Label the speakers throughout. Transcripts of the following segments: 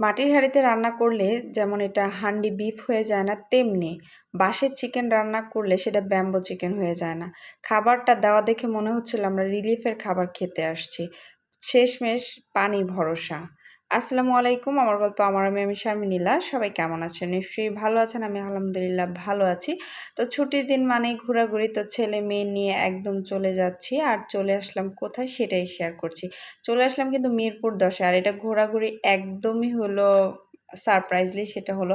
Speaker 1: মাটির হাঁড়িতে রান্না করলে যেমন এটা হান্ডি বিফ হয়ে যায় না, তেমনি বাঁশের চিকেন রান্না করলে সেটা ব্যাম্বো চিকেন হয়ে যায় না। খাবারটা দেওয়া দেখে মনে হচ্ছিল আমরা রিলিফের খাবার খেতে আসছি। শেষমেশ পানি ভরসা। আসসালামু আলাইকুম। আমার গল্প আমার আমি আমি শারমিনীলা। সবাই কেমন আছেন? নিশ্চয়ই ভালো আছেন। আমি আলহামদুলিল্লাহ ভালো আছি। তো ছুটির দিন মানে ঘোরাঘুরি। তো ছেলে মেয়ে নিয়ে একদম চলে যাচ্ছি আর চলে আসলাম কোথায় সেটাই শেয়ার করছি। চলে আসলাম কিন্তু মিরপুর দশে আর এটা ঘোরাঘুরি একদমই হলো সারপ্রাইজলি সেটা হলো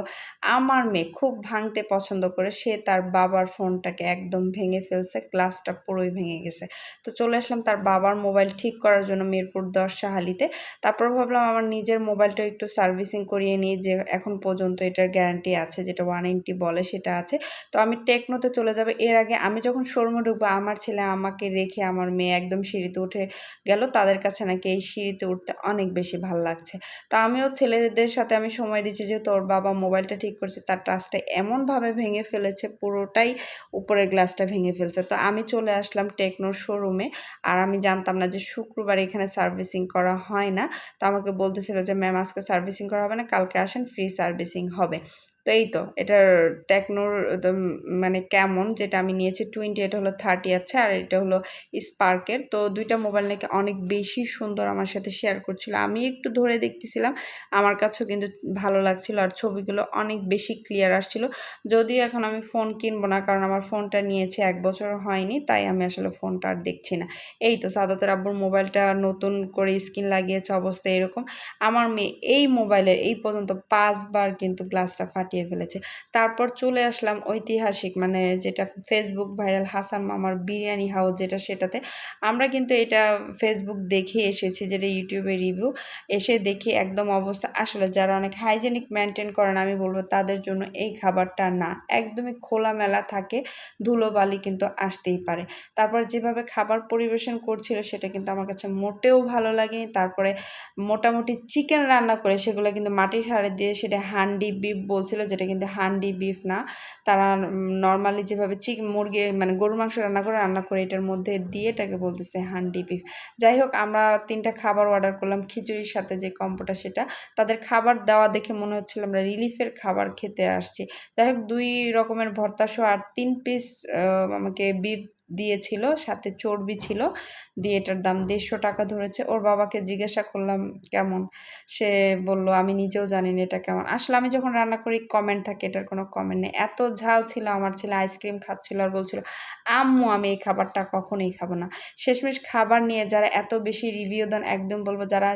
Speaker 1: আমার মেয়ে খুব ভাঙতে পছন্দ করে। সে তার বাবার ফোনটাকে একদম ভেঙে ফেলছে গ্লাসটা পুরোই ভেঙে গেছে। তো চলে আসলাম তার বাবার মোবাইল ঠিক করার জন্য মিরপুর দশ সাহালিতে। তারপর ভাবলাম আমার নিজের মোবাইলটা একটু সার্ভিসিং করিয়ে নিই যে এখন পর্যন্ত এটার গ্যারান্টি আছে, যেটা ওয়ান ওয়ারেন্টি বলে সেটা আছে। তো আমি টেকনোতে চলে যাবে। এর আগে আমি যখন শোরুমে ঢুকবো, আমার ছেলে আমাকে রেখে আমার মেয়ে একদম সিঁড়িতে উঠে গেল। তাদের কাছে নাকি এই সিঁড়িতে উঠতে অনেক বেশি ভালো লাগছে। তো আমিও ছেলেদের সাথে আমি সময় দিচ্ছে যে তোর বাবা মোবাইলটা ঠিক করছে, তার টাচটা এমনভাবে ভেঙে ফেলেছে, পুরোটাই উপরের গ্লাসটা ভেঙে ফেলছে। তো আমি চলে আসলাম টেকনোর শোরুমে আর আমি জানতাম না যে শুক্রবার এখানে সার্ভিসিং করা হয় না। তো আমাকে বলতেছিল যে ম্যাম আজকে সার্ভিসিং করা হবে না, কালকে আসেন ফ্রি সার্ভিসিং হবে। তো এই তো এটার টেকনোর মানে কেমন? যেটা আমি নিয়েছি টোয়েন্টি এটা হলো থার্টি আছে, আর এটা হলো স্পার্কের তো দুইটা মোবাইল নাকি অনেক বেশি সুন্দর আমার সাথে শেয়ার করছিল। আমি একটু ধরে দেখতেছিলাম, আমার কাছেও কিন্তু ভালো লাগছিল, আর ছবিগুলো অনেক বেশি ক্লিয়ার আসছিল। যদিও এখন আমি ফোন কিনবো না, কারণ আমার ফোনটা নিয়েছে এক বছর হয়নি, তাই আমি আসলে ফোনটা আর দেখছি না। এই তো সাদাতের আব্বুর মোবাইলটা নতুন করে স্ক্রিন লাগিয়েছে, অবস্থা এরকম। আমার মেয়ে এই মোবাইলের এই পর্যন্ত পাঁচবার কিন্তু গ্লাসটা ফাটিয়ে ফেলেছে। তারপর চলে আসলাম ঐতিহাসিক মানে যেটা ফেসবুক ভাইরাল হাসান মামার বিরিয়ানি হাউস যেটা সেটাতে। আমরা কিন্তু এটা ফেসবুক দেখে এসেছি যেটা ইউটিউবে রিভিউ এসে দেখি একদম অবস্থা আসলে যারা অনেক হাইজেনিক মেনটেন করেন, আমি বলব তাদের জন্য এই খাবারটা না। একদমই খোলামেলা থাকে, ধুলোবালি কিন্তু আসতেই পারে। তারপর যেভাবে খাবার পরিবেশন করছিল সেটা কিন্তু আমার কাছে মোটেও ভালো লাগেনি। তারপরে মোটামুটি চিকেন রান্না করে সেগুলো কিন্তু মাটির হাড়ে দিয়ে সেটা হান্ডি বিপ বলছিল যেটা কিন্তু হান্ডি বিফ না। তারা নর্মালি যেভাবে চিক মুরগি মানে গরুর মাংস রান্না করে রান্না করে এটার মধ্যে দিয়ে এটাকে বলতেছে হান্ডি বিফ। যাই হোক, আমরা তিনটা খাবার অর্ডার করলাম, খিচুড়ির সাথে যে কম্পোটা সেটা। তাদের খাবার দেওয়া দেখে মনে হচ্ছিল আমরা রিলিফের খাবার খেতে আসছি। যাই হোক, দুই রকমের ভর্তা সহ আর তিন পিস আমাকে বিফ দিয়েছিল, সাথে চর্বি ছিল, দিয়ে এটার দাম দেড়শো টাকা ধরেছে। ওর বাবাকে জিজ্ঞাসা করলাম, কেমন? সে বলল, আমি নিজেও জানি না এটা কেমন। আসলে আমি যখন রান্না করি কমেন্ট থাকে, এটার কোনো কমেন্ট নেই। এত ঝাল ছিল, আমার ছেলে আইসক্রিম খাচ্ছিল আর বলছিল, আম্মু, আমি এই খাবারটা কখনোই খাব না। শেষমেশ খাবার নিয়ে যারা এত বেশি রিভিউ দেন, একদম বলব, যারা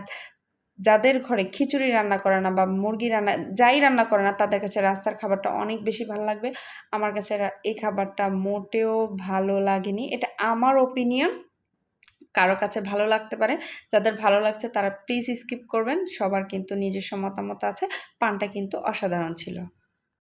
Speaker 1: যাদের ঘরে খিচুড়ি রান্না করে না বা মুরগি রান্না, যাই রান্না করে না, তাদের কাছে রাস্তার খাবারটা অনেক বেশি ভালো লাগবে। আমার কাছে এই খাবারটা মোটেও ভালো লাগেনি। এটা আমার ওপিনিয়ন কারও কাছে ভালো লাগতে পারে। যাদের ভালো লাগছে তারা প্লিজ স্কিপ করবেন। সবার কিন্তু নিজস্ব মতামত আছে। পানটা কিন্তু অসাধারণ ছিল।